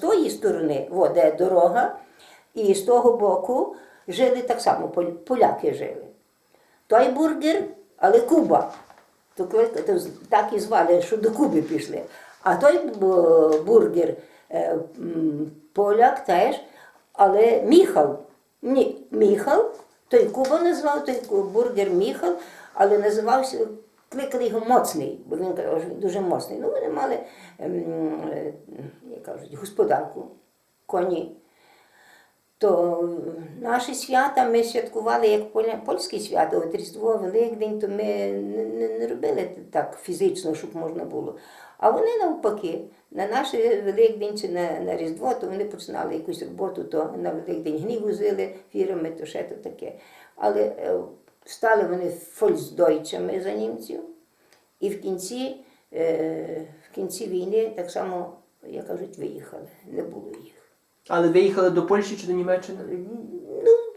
тої сторони, о, дорога, і з того боку жили так само, поляки жили. Той бургер, але Куба. Так і звали, що до Куби пішли. А той бургер е, поляк теж, але Міхал. Ні, Міхал, той Куба назвав, той бургер Міхал, але називався, кликали його моцний, бо він дуже моцний. Ну, вони мали, ем, е, як кажуть, господарку, коні. То наші свята ми святкували як польські свята, от Різдво, Великдень, то ми не, робили так фізично, щоб можна було. А вони навпаки, на наш Великдень чи на, на Різдво, то вони починали якусь роботу, то на Великдень гнів возили фірами, то ще то таке. Але е, стали вони фольксдойчами за німців. І в кінці, е, в кінці війни так само, як кажуть, виїхали, не було їх. Але ви їхали до Польщі чи до Німеччини?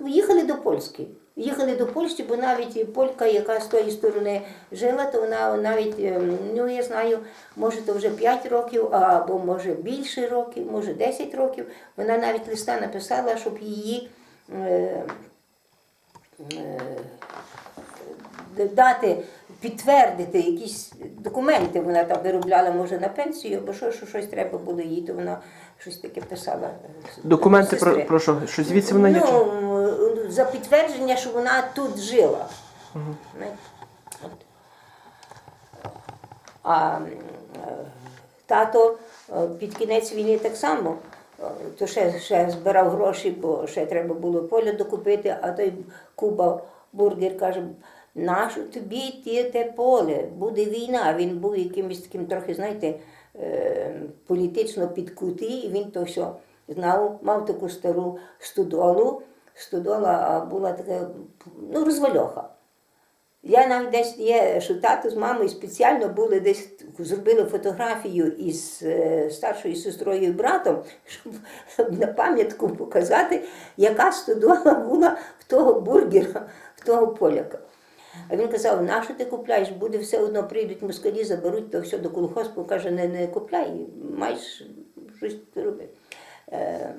Ну, їхали до Польщі. Їхали до Польщі, бо навіть полька, яка з тої сторони жила, то вона навіть, ем, ну я знаю, може то вже 5 років, або може більше років, може 10 років. Вона навіть листа написала, щоб її е, е, дати, підтвердити якісь документи. Вона там виробляла, може, на пенсію, або що, що щось треба було їй, то вона щось таке писала. Документи про, про що? Що звідси вона є? Ну, за підтвердження, що вона тут жила. От. А тато е, під кінець війни так само. е, То ще, ще збирав гроші, бо ще треба було поле докупити, а той Куба бургер каже, нащо тобі ті те поле? Буде війна. Він був якимось таким трохи, знаєте, е, політично підкутий, і він то все знав, мав таку стару студолу. Студола була така, ну, розвальоха. Я навіть десь є, що тато з мамою спеціально були десь зробили фотографію із е, старшою сестрою і братом, щоб на пам'ятку показати, яка студола була в того бургера, в того поляка. А він казав, нащо ти купляєш? Буде все одно прийдуть москалі, заберуть то все до колгоспу. Каже, не, не купляй, маєш щось робити. Е,